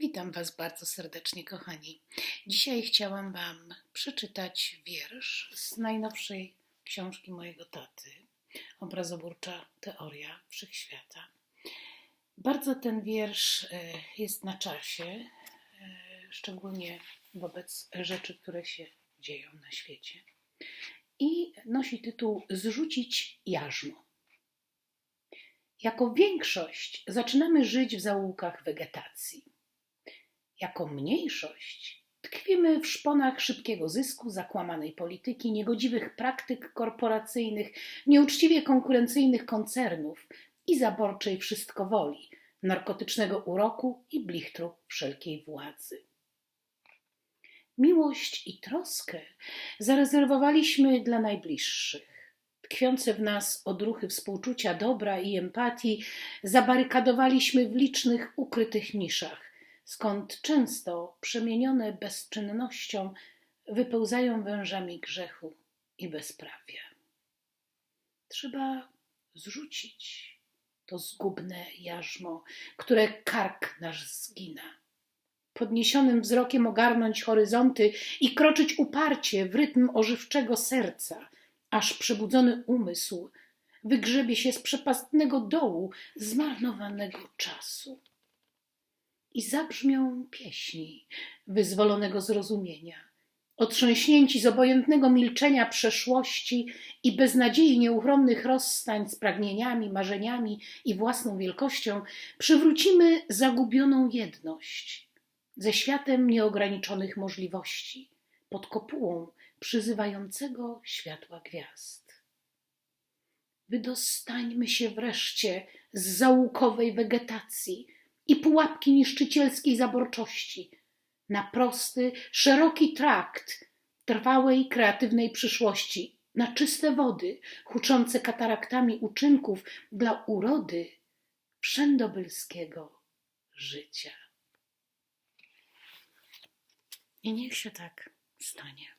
Witam Was bardzo serdecznie, kochani. Dzisiaj chciałam Wam przeczytać wiersz z najnowszej książki mojego taty, obrazoburcza Teoria Wszechświata. Bardzo ten wiersz e, jest na czasie, e, szczególnie wobec rzeczy, które się dzieją na świecie. I nosi tytuł Zrzucić jarzmo. Jako większość zaczynamy żyć w zaułkach wegetacji. Jako mniejszość tkwimy w szponach szybkiego zysku, zakłamanej polityki, niegodziwych praktyk korporacyjnych, nieuczciwie konkurencyjnych koncernów i zaborczej wszystkowoli, narkotycznego uroku i blichtru wszelkiej władzy. Miłość i troskę zarezerwowaliśmy dla najbliższych. Tkwiące w nas odruchy współczucia, dobra i empatii zabarykadowaliśmy w licznych ukrytych niszach, skąd często przemienione bezczynnością wypełzają wężami grzechu i bezprawia. Trzeba zrzucić to zgubne jarzmo, które kark nasz zgina. Podniesionym wzrokiem ogarnąć horyzonty i kroczyć uparcie w rytm ożywczego serca, aż przebudzony umysł wygrzebie się z przepastnego dołu zmarnowanego czasu. I zabrzmią pieśni wyzwolonego zrozumienia, otrząśnięci z obojętnego milczenia przeszłości i beznadziei nieuchronnych rozstań z pragnieniami, marzeniami i własną wielkością, przywrócimy zagubioną jedność ze światem nieograniczonych możliwości, pod kopułą przyzywającego światła gwiazd. Wydostańmy się wreszcie z zaułkowej wegetacji i pułapki niszczycielskiej zaborczości na prosty, szeroki trakt trwałej, kreatywnej przyszłości, na czyste wody, huczące kataraktami uczynków dla urody wszędobylskiego życia. I niech się tak stanie.